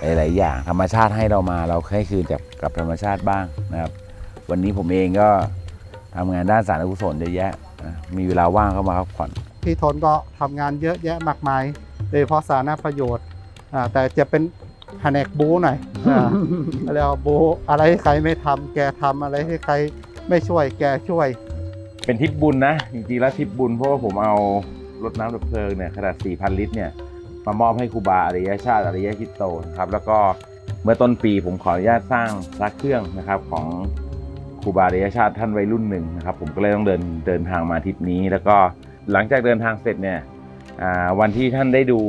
หลาย ๆ อย่างธรรมชาติให้เรามาเราให้คืนจากกับธรรมชาติบ้างนะครับ วันนี้ผมเองก็ทำงานด้านสารกุศลเยอะแยะนะมีเวลาว่างเข้ามาพักผ่อนพี่ทนก็ทำงานเยอะแยะมากมายโดยเฉพาะสาธารณประโยชน์อ่าแต่จะเป็นแผนกบูหน่อยอ่าแล้วบูอะไรให้ใครไม่ทำแกทำอะไรให้ใครไม่ช่วย แกช่วย เป็นทริปบุญนะจริงๆแล้วทริปบุญเพราะว่าผมเอารถน้ำดับเพลิงเนี่ยขนาด4,000 ลิตรเนี่ย มามอบให้ครูบาอริยชาติอริยชิตโตนะครับแล้วก็เมื่อต้นปีผมขออนุญาตสร้างพระเครื่องนะครับของครูบาอริยชาติท่านวัยรุ่นหนึ่งนะครับผมก็เลยต้องเดินเดินทางมาทริปนี้ แล้วก็หลังจากเดินทางเสร็จเนี่ยวันที่ท่านได้ดู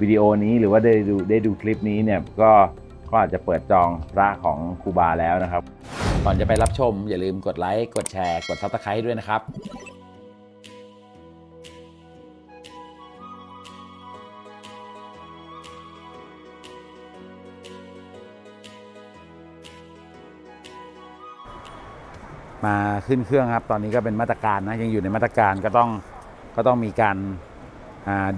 วิดีโอนี้หรือว่าได้ดูได้ดูคลิปนี้เนี่ยก็ก็อาจจะเปิดจองพระของครูบาแล้วนะครับ ก่อนจะไปรับชมอย่าลืมกดไลค์กดแชร์กดซับสไครต์ด้วยนะครับ มาขึ้นเครื่องครับ ตอนนี้ก็เป็นมาตรการนะยังอยู่ในมาตรการก็ต้องก็ต้องมีการ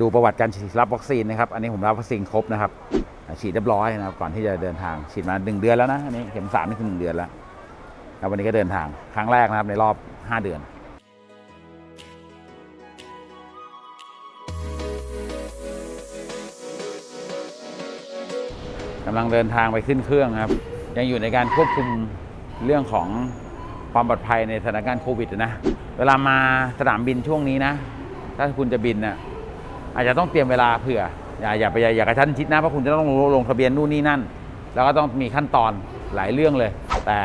ดูประวัติการฉีดรับวัคซีนนะครับอันนี้ผมรับวัคซีนครบนะครับฉีดเรียบร้อยนะครับก่อนที่จะเดินทางฉีดมาหนึ่งเดือนแล้วนะอันนี้เข็มสามนี่คือหนึ่งเดือนแล้วแล้ววันนี้ก็เดินทางครั้งแรกนะครับในรอบ 5 เดือนกำลังเดินทางไปขึ้นเครื่องครับ ยังอยู่ในการควบคุมเรื่องของ ความปลอดภัยในสถานการณ์โควิดนะเวลามาสนามบินช่วงนี้นะ ถ้าคุณจะบินน่ะอาจจะต้องเตรียมเวลาเผื่อ อย่าอย่าไปอย่าอย่ากระชั้นชิดนะเพราะคุณจะต้องลงลงทะเบียนนู่นนี่นั่น แล้วก็ต้องมีขั้นตอนหลายเรื่องเลย แต่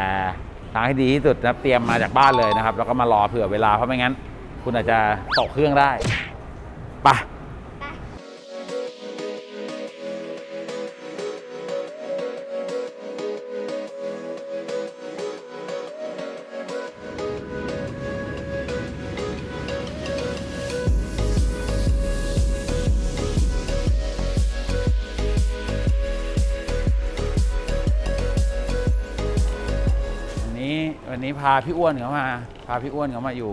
ทางที่ดีที่สุดนะเตรียมมาจากบ้านเลยนะครับ แล้วก็มารอเผื่อเวลาเพราะไม่งั้น คุณอาจจะตกเครื่องได้ไปะ นี้พาพี่อ้วนเขามา พาพี่อ้วนเขามาอยู่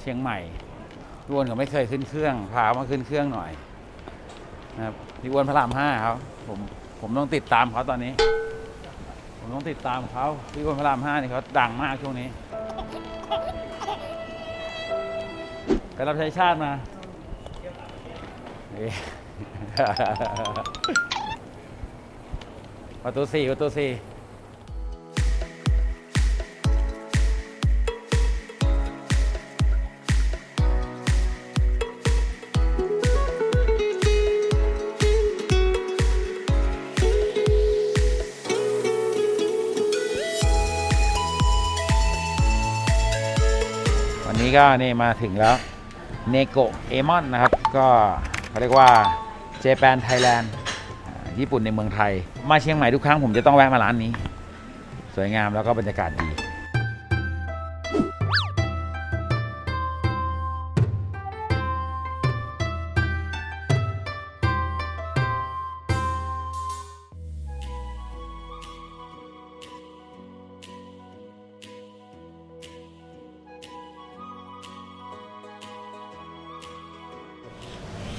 เชียงใหม่พี่อ้วนเขาไม่เคยขึ้นเครื่องพาเขามาขึ้นเครื่องหน่อยนะครับพี่อ้วนพระรามห้าครับผมผมต้องติดตามเขาตอนนี้ ผมต้องติดตามเขาพี่อ้วนพระรามห้านี่เขาดังมากช่วงนี้ไปรับใช้ชาติมานี่ ประตูสี่ประตูสี่ นี้ก็นี่มาถึงแล้วเนโกเอมอนนะครับ ก็เขาเรียกว่าเจแปนไทยแลนด์ญี่ปุ่นในเมืองไทย มาเชียงใหม่ทุกครั้งผมจะต้องแวะมาร้านนี้ สวยงามแล้วก็บรรยากาศดี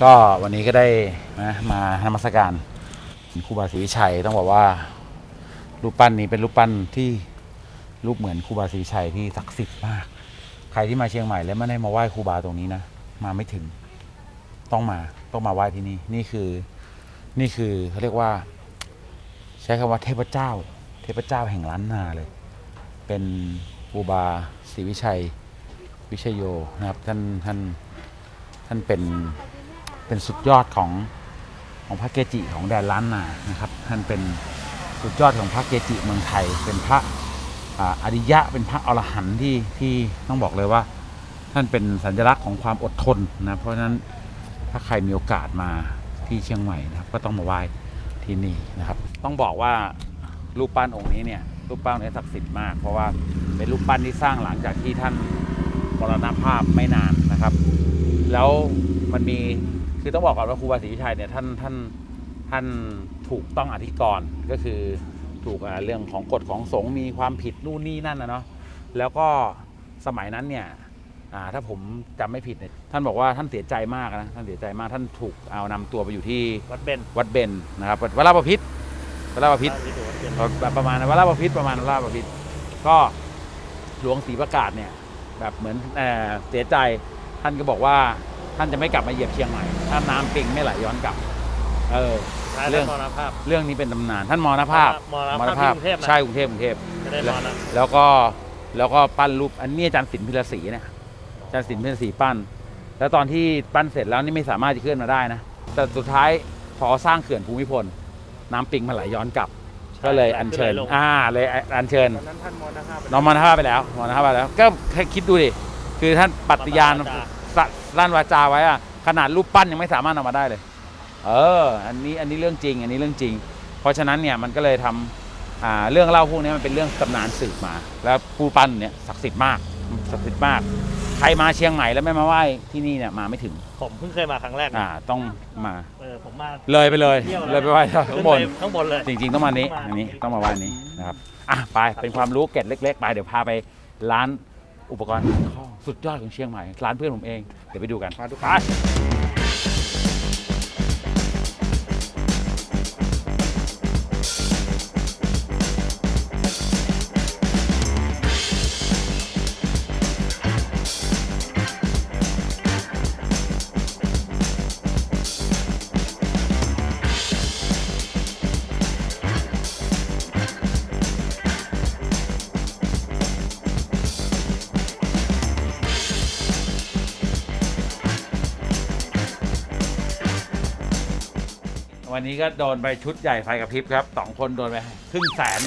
ก็วันนี้ก็ได้นะมานมัสการครูบาศรีวิชัยต้องบอกว่ารูปปั้นนี้เป็นรูปปั้นที่รูปเหมือนครูบาศรีวิชัยที่ศักดิ์สิทธิ์มาก ใครที่มาเชียงใหม่แล้วไม่ได้มาไหว้ครูบาตรงนี้นะมาไม่ถึงต้องมาต้องมาไหว้ที่นี่นี่คือนี่คือเขาเรียกว่า ใช้คำว่าเทพเจ้า เทพเจ้าแห่งล้านนาเลย เป็นครูบาศรีวิชัยวิชยโยนะครับท่านท่านท่านเป็น เป็นสุดยอดของของพระเกจิของแดนล้านนานะครับ ท่านเป็นสุดยอดของพระเกจิเมืองไทย เป็นพระอริยะเป็นพระอรหันต์ที่ที่ต้องบอกเลยว่า ท่านเป็นสัญลักษณ์ของความอดทนนะเพราะฉะนั้นถ้าใครมีโอกาสมาที่เชียงใหม่นะครับ ก็ต้องมาไหว้ที่นี่นะครับ ต้องบอกว่ารูปปั้นองค์นี้เนี่ยรูปปั้นนี้ศักดิ์สิทธิ์มาก เพราะว่าเป็นรูปปั้นที่สร้างหลังจากที่ท่านมรณภาพไม่นานนะครับ แล้วมันมี คือต้องบอกก่อนว่าครูบาศรีวิชัยเนี่ยท่านท่านท่านถูกต้องอธิกรณ์ก็คือถูกอ่าเรื่องของกฎของสงฆ์มีความผิดนู่นนี่นั่นนะเนาะแล้วก็สมัยนั้นเนี่ยอ่าถ้าผมจำไม่ผิดเนี่ยท่านบอกว่าท่านเสียใจมากนะท่านเสียใจมากท่านถูกเอานำตัวไปอยู่ที่วัดเบนวัดเบนนะครับวัดราชประพิษวัดราชประพิษที่วัดเบนแบบประมาณวัดราชประพิษประมาณวัดราชประพิษก็หลวงศรีประกาศเนี่ยแบบเหมือนเอ่อเสียใจท่านก็บอกว่า ท่านจะไม่กลับมาเหยียบเชียงใหม่ถ้าน้ำปิงไม่ไหลย้อนกลับ เออ ท้ายเรื่เรื่อองง มรณภาพ เรื่องนี้เป็นตำนานท่านมรณภาพมรณภาพที่กรุงเทพนะ ใช่กรุงเทพกรุงเทพไม่ได้มรณะแล้วก็แล้วก็ปั้นรูปอันนี้อาจารย์ศิลป์พิรศรีเนี่ยอาจารย์ศิลป์พิรศรีปั้น แล้วตอนที่ปั้นเสร็จแล้วนี่ไม่สามารถจะเคลื่อนมาได้นะ แต่สุดท้ายพอสร้างเขื่อนภูมิพล น้ำปิงมันไหลย้อนกลับ ก็เลยอัญเชิญลงอ่าเลยอัญเชิญตอนนั้นท่านมรณภาพไปน้องมรณภาพไปแล้วมรณภาพไปแล้ว ก็แค่คิดดูดิคือท่านปฏิญาณประกาศสะ ลั่นวาจาไว้อะขนาดรูปปั้นยังไม่สามารถเอามาได้เลย เออ อันนี้อันนี้เรื่องจริง อันนี้เรื่องจริง เพราะฉะนั้นเนี่ยมันก็เลยทำอ่าเรื่องเล่าพวกนี้มันเป็นเรื่องตำนานสืบมา แล้วผู้ปั้นเนี่ยศักดิ์สิทธิ์มากศักดิ์สิทธิ์มาก ใครมาเชียงใหม่แล้วไม่มาไหว้ที่นี่เนี่ยมาไม่ถึง ผมเพิ่งเคยมาครั้งแรกนะอ่าต้องมาเออผมมาเลยไปเลยเที่ยวเลยไปไหว้ข้างบนขึ้ไปข้างบนเลยจริง ๆ ต้องมานี้อันนี้ต้องมาไหว้นี้นะครับอะไปเป็นความรู้เกร็ดเล็กๆไปเดี๋ยวพาไปร้าน อุปกรณ์ข้อสุดยอดของเชียงใหม่ร้านเพื่อนผมเองเดี๋ยวไปดูกันมาดูไปกัน นี้ก็โดนไปชุดใหญ่ไฟกระพริบครับสองคนโดนไปครึ่งแสน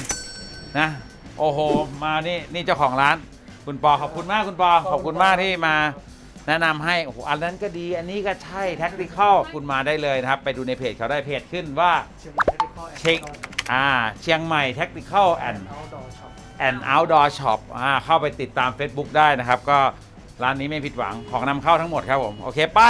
นะ โอ้โห มานี่นี่เจ้าของร้าน คุณปอขอบคุณมากคุณปอขอบคุณมากที่มา แนะนำให้โอ้โหอันนั้นก็ดี อันนี้ก็ใช่แท็กติคอลคุณมาได้เลยนะครับ ไปดูในเพจเขาได้เพจขึ้นว่าเช็คอ่าเชียงใหม่ Tactical and and Outdoor Shop อ่าเข้าไปติดตาม Facebook ได้นะครับ ก็ร้านนี้ไม่ผิดหวังของนำเข้าทั้งหมดครับผม โอเค ไป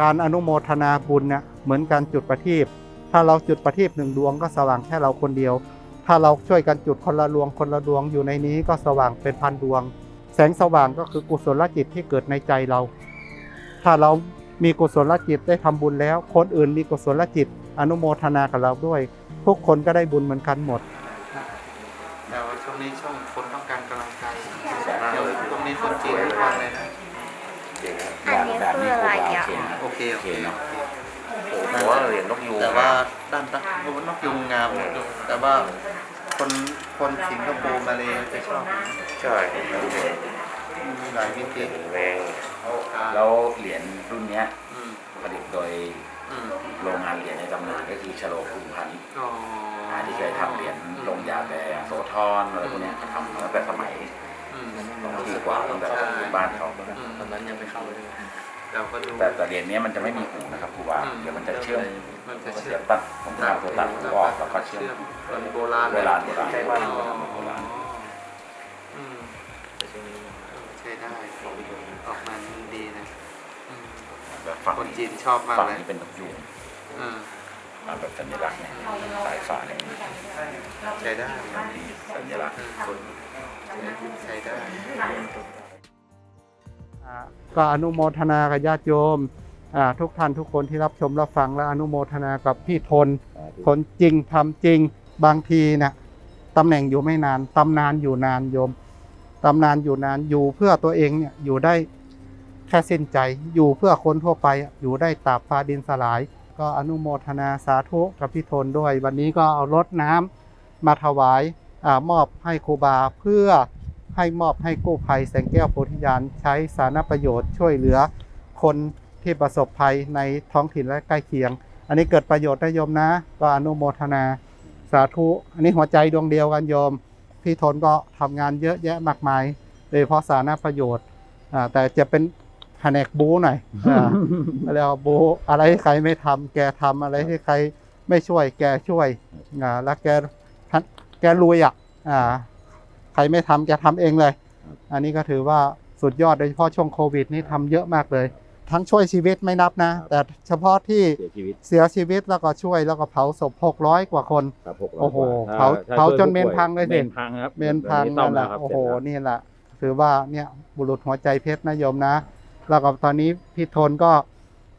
การอนุโมทนาบุญเนี่ยเหมือนการจุดประทีปถ้าเราจุดประทีปหนึ่งดวงก็สว่างแค่เราคนเดียว ถ้าเราช่วยกันจุดคนละดวงคนละดวงอยู่ในนี้ก็สว่างเป็นพันดวง แสงสว่างก็คือกุศลจิตที่เกิดในใจเรา ถ้าเรามีกุศลจิตได้ทำบุญแล้ว คนอื่นมีกุศลจิต อนุโมทนากับเราด้วย ทุกคนก็ได้บุญเหมือนกันหมดแต่ว่าช่วงนี้ช่วงคนต้องการกำลังใจเดี๋ยวตรงนี้คนจีนทุกวันเลยนะ อันนี้คืออะไรอะโอเคโอเคเนาะผมว่าเหรียญนกยูงแต่ว่าด้านด้านนกยุงงาม แต่ว่าคนคนสิงคโปร์มาเลยจะชอบใช่มีหลายวิธีแรงแล้วเหรียญรุ่นเนี้ยผลิตโดยโรงงานเหรียญในตำนานก็คือชโลภูมิพันธ์ที่เคยทำเหรียญลงยาแดงโสธรอะไรพวกนี้ทำมาตั้งแต่สมัยอืมสองปีกว่าตั้งแต่บ้านเขาตอนนั้นยังไม่เข้าเลย เราก็ดูแต่แต่เหรียญเนี้ยมันจะไม่มีหูนะครับครูบาอืมเดี๋ยวมันจะเชื่อมมันจะมันเชื่อจะมตัดผมทำตัวตัดผมออกแล้วก็เชื่อมมันโบราณโบราณโบราณใช่โบบ้าราณโบราณอืมใช่ได้ออกมาดีนะอืมแบบฝั่งคนจีนี้นชอบมากฝั่งเลยนี้เป็นนกยูงอืมมาแบบสัญลักษณ์เนี่ยสายฟ้าเนี่ยใช้ได้ สัญลักษณ์คนใช้ได้ ก็อนุโมทนากับญาติโยมอ่าทุกท่านทุกคนที่รับชมรับฟังและอนุโมทนากับพี่ทนคนจริงทำจริงบางทีเนี่ยตำแหน่งอยู่ไม่นานตำนานอยู่นานโยมตำนานอยู่นานอยู่เพื่อตัวเองเนี่ยอยู่ได้แค่สิ้นใจอยู่เพื่อคนทั่วไปอะอยู่ได้ตราบฟ้าดินสลาย ก็อนุโมทนาสาธุกับพี่ทนด้วย วันนี้ก็เอารถน้ำมาถวายอามอบให้ครูบาเพื่อ ให้มอบให้กู้ภัยแสงแก้วโพธิญาณใช้สาธารณประโยชน์ช่วยเหลือคนที่ประสบภัยในท้องถิ่นและใกล้เคียง อันนี้เกิดประโยชน์นะโยมนะ ก็อนุโมทนาสาธุ อันนี้หัวใจดวงเดียวกันโยม พี่ทนก็ทำงานเยอะแยะมากมายโดยเฉพาะสาธารณประโยชน์แต่จะเป็นแผนกบูหน่อยอ่าแล้วบูอะไรที่ใครไม่ทำแกทำอะไรที่ใครไม่ช่วย แกช่วยแล้วแกแกรวยอะ รไม่ทำแกทำเองเลย อันนี้ก็ถือว่าสุดยอดโดยเฉพาะช่วงโควิดนี่ทำเยอะมากเลย ทั้งช่วยชีวิตไม่นับนะ แต่เฉพาะที่เสียชีวิตเสียชีวิตแล้วก็ช่วยแล้วก็เผาศพ 600 กว่าคนครับหกร้อยโอ้โหกว่เผาถ้เผาช่วยจนเมนผู้ป่วพังเลยสิเมนพังครับเมนพังซ่อนั่มนแหแล้ละวครับโอ้โหเสร็จแล้วนี่แหละถือว่าเนี่ยบุรุษหัวใจเพชรนะโยมนะ แล้วก็ตอนนี้พี่โทนก็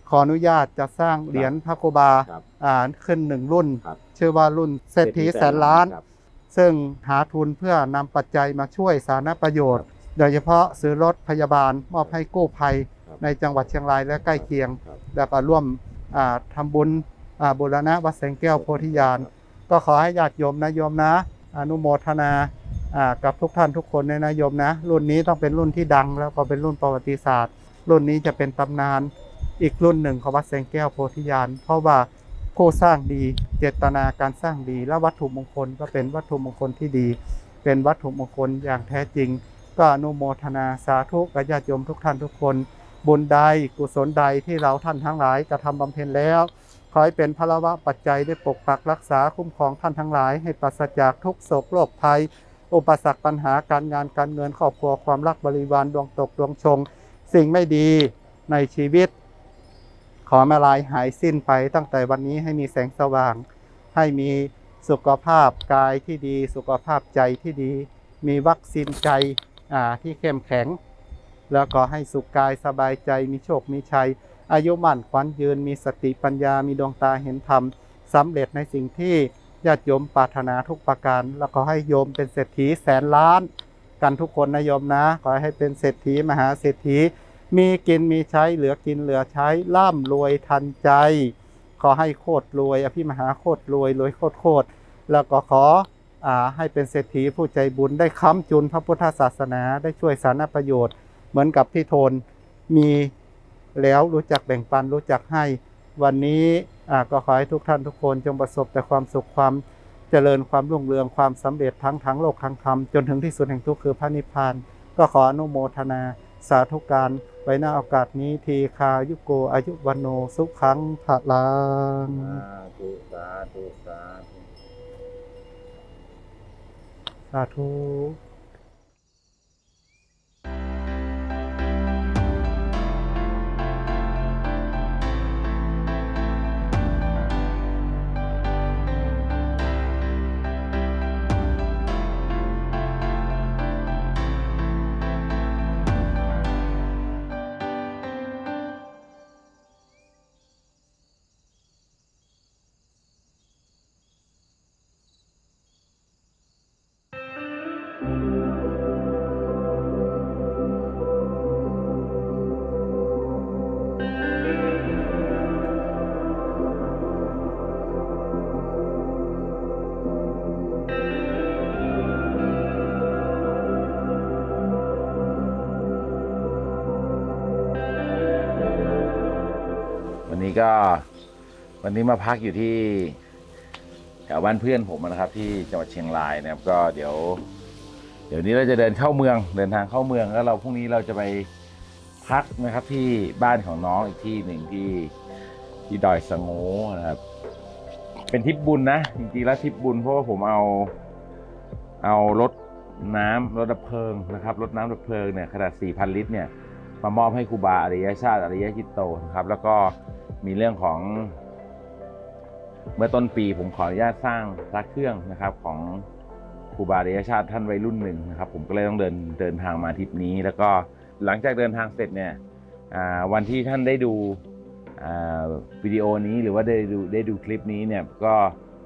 ขออนุญาตจะสร้างเหรียญพระโคบาครับอ่าขึ้นหนึ่งรุ่นครับชื่อว่ารุ่นเศรษฐีแสนล้านครับ ซึ่งหาทุนเพื่อนำปัจจัยมาช่วยสาธารณประโยชน์ โดยเฉพาะซื้อรถพยาบาลมอบให้กู้ภัยครับในจังหวัดเชียงรายและใกล้เคียงครับแล้วก็ร่วมอ่าทำบุญอ่าบุรณะวัดแสงแก้วโพธิญาณ ก็ขอให้ญาติโยมนะโยมนะ อนุโมทนาอ่ากับทุกท่านทุกคนในนะโยมนะ รุ่นนี้ต้องเป็นรุ่นที่ดัง แล้วก็เป็นรุ่นประวัติศาสตร์ รุ่นนี้จะเป็นตำนานอีกรุ่นหนึ่งของวัดแสงแก้วโพธิญาณ เพราะว่า ผู้สร้างดี เจตนาการสร้างดี และวัตถุมงคลก็เป็นวัตถุมงคลที่ดี เป็นวัตถุมงคลอย่างแท้จริง ก็อนุโมทนาสาธุกับญาติโยมทุกท่านทุกคน บุญใดกุศลใดที่เราท่านทั้งหลายกระทำบำเพ็ญแล้วขอให้เป็นพระวะปัจจัยได้ปกปักรักษาคุ้มครองท่านทั้งหลาย ให้ปราศจากทุกโศกโรคภัย อุปสรรคปัญหาการงานการเงินครอบครัวความรักบริวารดวงตกดวงชง สิ่งไม่ดีในชีวิต ขอมาลายหายสิ้นไปตั้งแต่วันนี้ให้มีแสงสว่าง ให้มีสุขภาพกายที่ดี สุขภาพใจที่ดี มีวัคซีนใจอ่าที่เข้มแข็ง แล้วก็ให้สุขกายสบายใจมีโชคมีชัย อายุมั่นขวัญยืนมีสติปัญญามีดวงตาเห็นธรรมสำเร็จในสิ่งที่ญาติโยมปรารถนาทุกประการ แล้วก็ให้โยมเป็นเศรษฐีแสนล้าน กันทุกคนนะโยมนะ ขอให้เป็นเศรษฐีมหาเศรษฐี มีกินมีใช้เหลือกินเหลือใช้ร่ำรวยทันใจ ขอให้โคตรรวย อภิมหาโคตรรวยรวยโคตรโคตรแล้วก็ขออ่าให้เป็นเศรษฐีผู้ใจบุญได้ค้ำจุนพระพุทธศาสนาได้ช่วยสาธารณประโยชน์ เหมือนกับที่โทนมีแล้วรู้จักแบ่งปันรู้จักให้วันนี้อ่าก็ขอให้ทุกท่านทุกคนจงประสบแต่ความสุขความเจริญความรุ่งเรืองความสำเร็จทั้งทั้งโลกทั้งธรรมจนถึงที่สุดแห่งทุกข์คือพระนิพพาน ก็ขออนุโมทนาสาธุการ ไว้หน้าโอกาสนี้ทีคายุโกอายุวันโนสุขังพลังสาธุสาธุสาธุสาธุ ก็วันนี้มาพักอยู่ที่แถวบ้านเพื่อนผมนะครับ ที่จังหวัดเชียงรายนะครับ ก็เดี๋ยว เดี๋ยวนี้เราจะเดินเข้าเมืองเดินทางเข้าเมืองแล้วเราพรุ่งนี้เราจะไปพักนะครับที่บ้านของน้องอีกที่หนึ่งที่ที่ดอยสะโงนะครับ เป็นทริปบุญนะจริงๆแล้วทริปบุญเพราะว่าผมเอาเอารถน้ำรถดับเพลิงนะครับรถน้ำดับเพลิงเนี่ยขนาด 4,000 ลิตรเนี่ยมามอบให้ครูบาอริยชาติอริยจิตโตนะครับ แล้วก็ มีเรื่องของเมื่อต้นปีผมขออนุญาตสร้างพระเครื่องนะครับของครูบาอริยชาติท่านวัยรุ่นหนึ่งนะครับ ผมก็เลยต้องเดินเดินทางมาทริปนี้ แล้วก็หลังจากเดินทางเสร็จเนี่ยวันที่ท่านได้ดูวิดีโอนี้หรือว่าได้ดูได้ดูคลิปนี้เนี่ยก็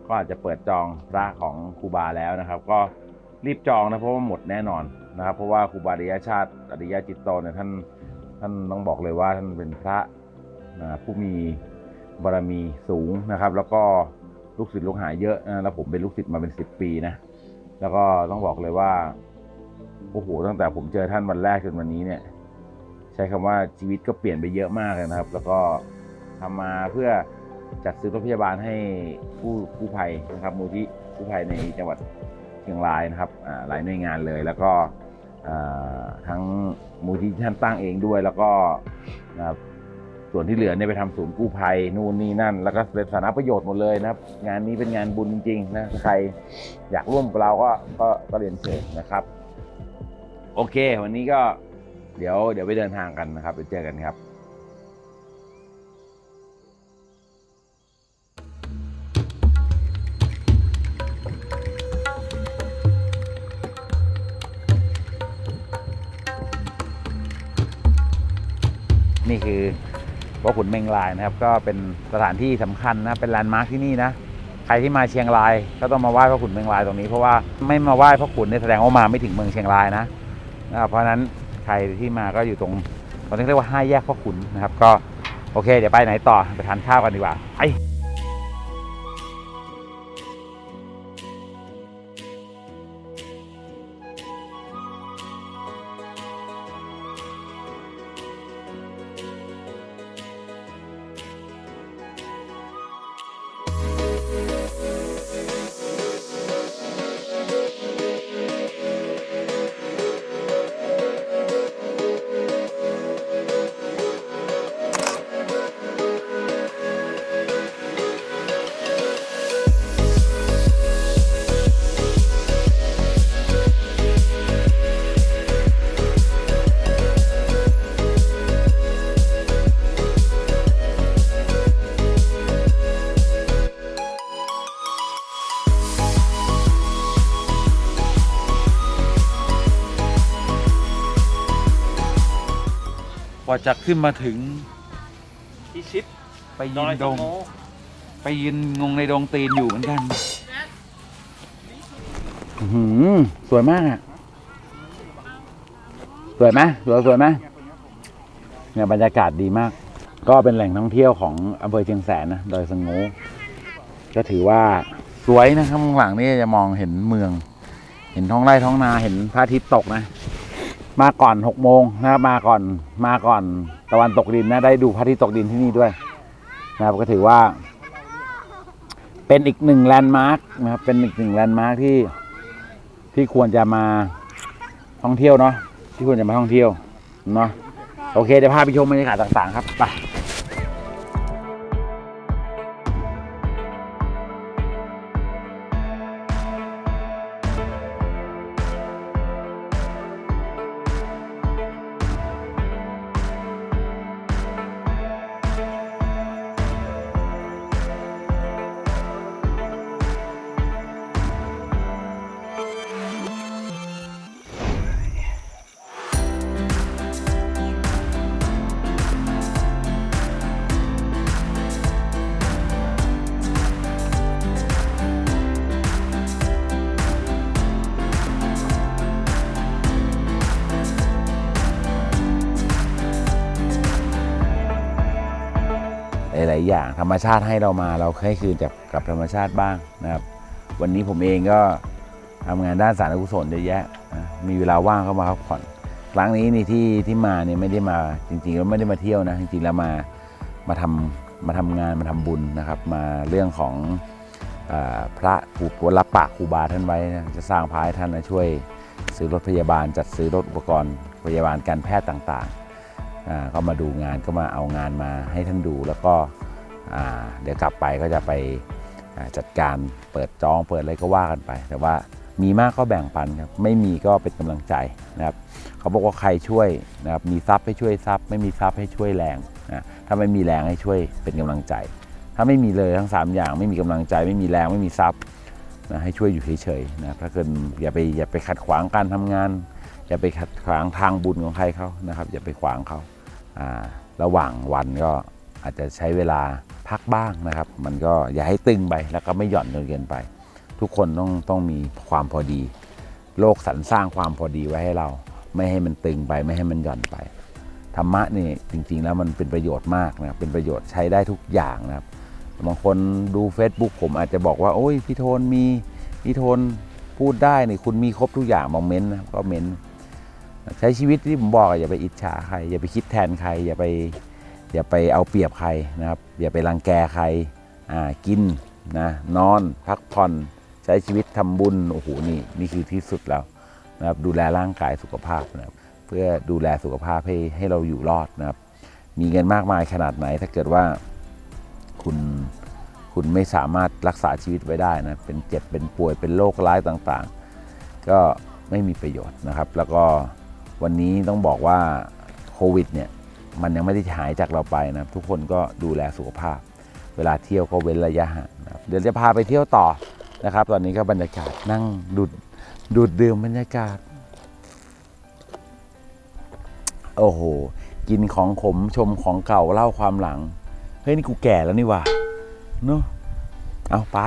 ก็อาจจะเปิดจองพระของครูบาแล้วนะครับ ก็รีบจองนะเพราะว่าหมดแน่นอนนะครับ เพราะว่าครูบาอริยชาติอริยจิตโตเนี่ยท่านท่านต้องบอกเลยว่าท่านเป็นพระ ผู้มีบารมีสูงนะครับ แล้วก็ลูกศิษย์ลูกหาเยอะนะแล้วผมเป็นลูกศิษย์มาเป็นสิบปีนะแล้วก็ต้องบอกเลยว่าโอ้โหตั้งแต่ผมเจอท่านวันแรกจนวันนี้เนี่ย ใช้คำว่าชีวิตก็เปลี่ยนไปเยอะมากเลยนะครับ แล้วก็ทำมาเพื่อจัดซื้อรถพยาบาลให้ผู้ผู้ภัยนะครับมูลที่ผู้ภัยในจังหวัดเชียงรายนะครับหลายหน่วยงานเลย แล้วก็ทั้งมูลที่ท่านตั้งเองด้วยแล้วก็นะครับ ส่วนที่เหลือเนี่ยไปทำศูนย์กู้ภัยนู่นนี่นั่น แล้วก็เป็นสาธารณประโยชน์หมดเลยนะครับ งานนี้เป็นงานบุญจริงๆนะใครอยากร่วมกับเราก็ก็ก็เรียนเชิญนะครับ โอเค วันนี้ก็เดี๋ยวเดี๋ยวไปเดินทางกันนะครับ ไปเจอกันครับนี่คือ วัดขุนเมงลายนะครับก็เป็นสถานที่สำคัญนะเป็นแลนด์มาร์คที่นี่นะใครที่มาเชียงรายก็ต้องมาไหว้พระขุนเมืองลายตรงนี้เพราะว่าไม่มาไหว้พระขุนเนี่ยแสดงว่ามาไม่ถึงเมืองเชียงรายนะนะครับเพราะฉะนั้นใครที่มาก็อยู่ตรงตรงนี้เรียกว่าห้าแยกพระขุนนะครับ ก็โอเค เดี๋ยวไปไหนต่อไปทานข้าวกันดีกว่าไป จะขึ้นมาถึงพิชิตไปดยือนยดสงโมไปยืนงงในดงตีนอยู่เหมือนกันอื้อหือสวยมากอะ สวยไหมสวยสวยไหมเนี่ยบรรยากาศดีมาก ก็เป็นแหล่งท่องเที่ยวของอำเภอเชียงแสนนะดอยสงโงก็ถือว่าสวยนะครับข้างหลังนี่จะมองเห็นเมือง เห็นท้องไร่ท้องนาเห็นพระอาทิตย์ตกนะ มาก่อนหกโมงนะครับมาก่อนมาก่อนตะวันตกดินนะได้ดูพระอาทิตย์ตกดินที่นี่ด้วยนะครับก็ถือว่า เป็นอีกหนึ่งแลนด์มาร์กนะครับเป็นอีกหนึ่งแลนด์มาร์กที่ที่ควรจะมาท่องเที่ยวเนาะที่ควรจะมาท่องเที่ยวเนาะโอเคเดี๋ยวพาไปชมบรรยากาศต่างๆ ครับไปายๆอย่าง ธรรมชาติให้เรามาเราให้คืนจากกับธรรมชาติบ้างนะครับ วันนี้ผมเองก็ทำงานด้านสารกุศลเยอะแยะมีเวลาว่างเข้ามาพักผ่อนครั้งนี้นี่ที่ที่มาเนี่ยไม่ได้มาจริงๆแล้วไม่ได้มาเที่ยวนะจริงๆแล้วมามาทำมาทำงานมาทำบุญนะครับ มาเรื่องของอพระผูกรับปากครูบาท่านไว้นะจะสร้างพระให้ท่านนะช่วยซื้อรถพยาบาล จัดซื้อรถอุปกรณ์พยาบาลการแพทย์ต่างๆอ่าก็มาดูงานก็มาเอางานมาให้ท่านดูแล้วก็ เดี๋ยวกลับไปก็จะไปจัดการเปิดจองเปิดอะไรก็ว่ากันไป แต่ว่ามีมากก็แบ่งปันครับไม่มีก็เป็นกำลังใจนะครับเขาบอกว่าใครช่วยนะครับมีทรัพย์ให้ช่วยทรัพย์ ไม่มีทรัพย์ให้ช่วยแรงนะถ้าไม่มีแรงให้ช่วยเป็นกำลังใจ ถ้าไม่มีเลยทั้ง 3 อย่างไม่มีกำลังใจ ไม่มีแรงไม่มีทรัพย์นะให้ช่วยอยู่เฉยๆนะครับถ้าเกิดอย่าไปอย่าไปขัดขวางการทำงาน อย่าไปขัดขวางทางบุญของใครเขานะครับ อย่าไปขวางเขาอ่าระหว่างวันก็ อาจจะใช้เวลาพักบ้างนะครับ มันก็อย่าให้ตึงไปแล้วก็ไม่หย่อนจนเกินไป ทุกคนต้องต้องมีความพอดี โลกสรรสร้างความพอดีไว้ให้เรา ไม่ให้มันตึงไปไม่ให้มันหย่อนไปธรรมะนี่จริงๆแล้วมันเป็นประโยชน์มากนะครับเป็นประโยชน์ใช้ได้ทุกอย่างนะครับบางคนดู Facebook ผมอาจจะบอกว่าโอ้ยพี่โทนมีพี่โทนพูดได้นี่คุณมีครบทุกอย่างบางเม้นต์นะก็เม้นต์ใช้ชีวิตที่ผมบอกอย่าไปอิจฉาใคร อย่าไปคิดแทนใคร อย่าไป อย่าไปเอาเปรียบใครนะครับ อย่าไปรังแกใครอ่ากินนะนอนพักผ่อนใช้ชีวิตทำบุญโอ้โหนี่นี่คือที่สุดแล้วนะครับดูแลร่างกายสุขภาพนะครับเพื่อดูแลสุขภาพให้ให้เราอยู่รอดนะครับ มีเงินมากมายขนาดไหน ถ้าเกิดว่าคุณคุณไม่สามารถรักษาชีวิตไว้ได้นะเป็นเจ็บเป็นป่วยเป็นโรคร้ายต่างๆ ก็ไม่มีประโยชน์นะครับ แล้วก็วันนี้ต้องบอกว่าโควิดเนี่ย มันยังไม่ได้หายจากเราไปนะครับทุกคนก็ดูแลสุขภาพ เวลาเที่ยวก็เว้นระยะห่างนะครับเดี๋ยวจะพาไปเที่ยวต่อนะครับ ตอนนี้ก็บรรยากาศนั่งดูดดูดดื่มบรรยากาศ โอ้โห กินของขมชมของเก่าเล่าความหลัง เฮ้ย นี่กูแก่แล้วนี่ว่าเนาะเอาไป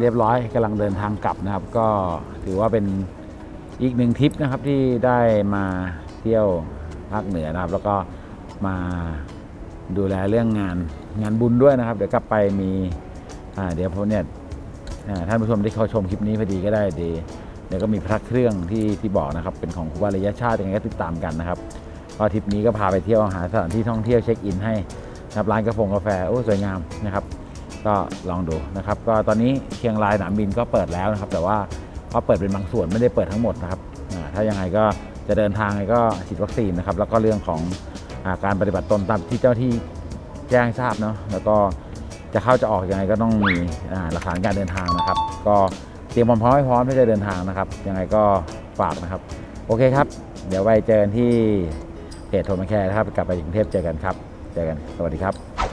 เรียบร้อยกำลังเดินทางกลับนะครับ ก็ถือว่าเป็นอีกหนึ่งทริปนะครับที่ได้มาเที่ยวภาคเหนือนะครับ แล้วก็มาดูแลเรื่องงานงานบุญด้วยนะครับ เดี๋ยวกลับไปมีเดี๋ยวผมเนี่ยท่านผู้ชมที่เขาชมคลิปนี้พอดีก็ได้ดีเดี๋ยวก็มีพระเครื่องที่ที่บอกนะครับ เป็นของครูบาระยะชาติยังไงก็ติดตามกันนะครับก็ทริปนี้ก็พาไปเที่ยวหาสถานที่ท่องเที่ยวเช็คอินให้นะครับร้านกาแฟกาแฟโอ้สวยงามนะครับ ก็ลองดูนะครับ ก็ตอนนี้เชียงรายสนามบินก็เปิดแล้วนะครับ แต่ว่าก็เปิดเป็นบางส่วนไม่ได้เปิดทั้งหมดนะครับถ้ายังไงก็จะเดินทางก็ฉีดวัคซีนนะครับ แล้วก็เรื่องของอาการปฏิบัติตนตามที่เจ้าที่แจ้งทราบเนาะแล้วก็จะเข้าจะออกยังไงก็ต้องมีหลักฐานการเดินทางนะครับ ก็เตรียมความพร้อมให้พร้อมที่จะเดินทางนะครับ ยังไงก็ฝากนะครับ โอเคครับ เดี๋ยวไว้เจอกันที่เพจโทรมาแคร์นะครับกลับไปกรุงเทพเจอกันครับ เจอกัน สวัสดีครับ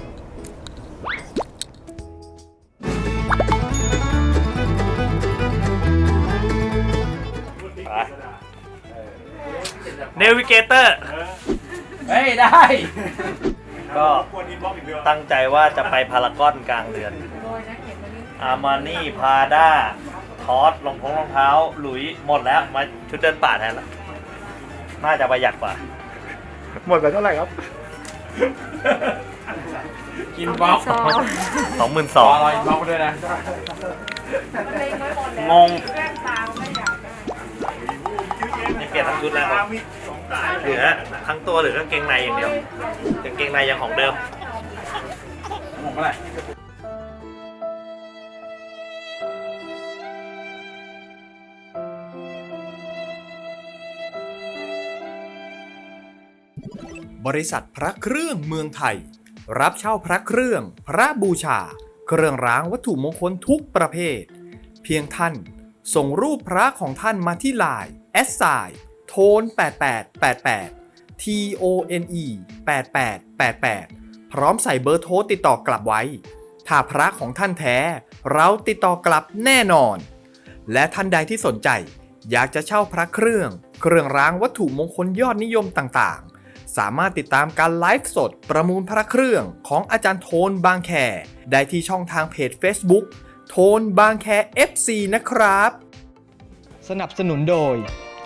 วิเกเตอร์ เฮ้ย ได้ ก็ตั้งใจว่าจะไปพารากอนกลางเดือนอามานี่พาด้าทอสรองท้องรองเท้า หลุยหมดแล้ว มาชุดเดินป่าแทนแล้วน่าจะประหยัดกว่า หมดไปเท่าไหร่ครับ กินบล็อกสองหมื่นสองอร่อยบล็อกด้วยนะงงนี่เปลี่ยนทั้งชุดแล้วครับ เหลือทั้งตัวเหลือกางเกงในอย่างเดียวกางเกงในยังของเดิมหมดเมื่อไรบริษัทพระเครื่องเมืองไทย รับเช่าพระเครื่อง พระบูชา เครื่องรางวัตถุมงคลทุกประเภท เพียงท่าน ส่งรูปพระของท่านมาที่ไลน์แอสไซ โทน8888 T O N E 8888 พร้อมใส่เบอร์โทรติดต่อกลับไว้ ถ้าพระของท่านแท้ เราติดต่อกลับแน่นอน และท่านใดที่สนใจ อยากจะเช่าพระเครื่อง เครื่องรางวัตถุมงคลยอดนิยมต่างๆ สามารถติดตามการไลฟ์สดประมูลพระเครื่องของอาจารย์โทนบางแค ได้ที่ช่องทางเพจ Facebook โทนบางแค FC นะครับ สนับสนุนโดย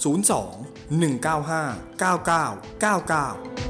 02 195 9999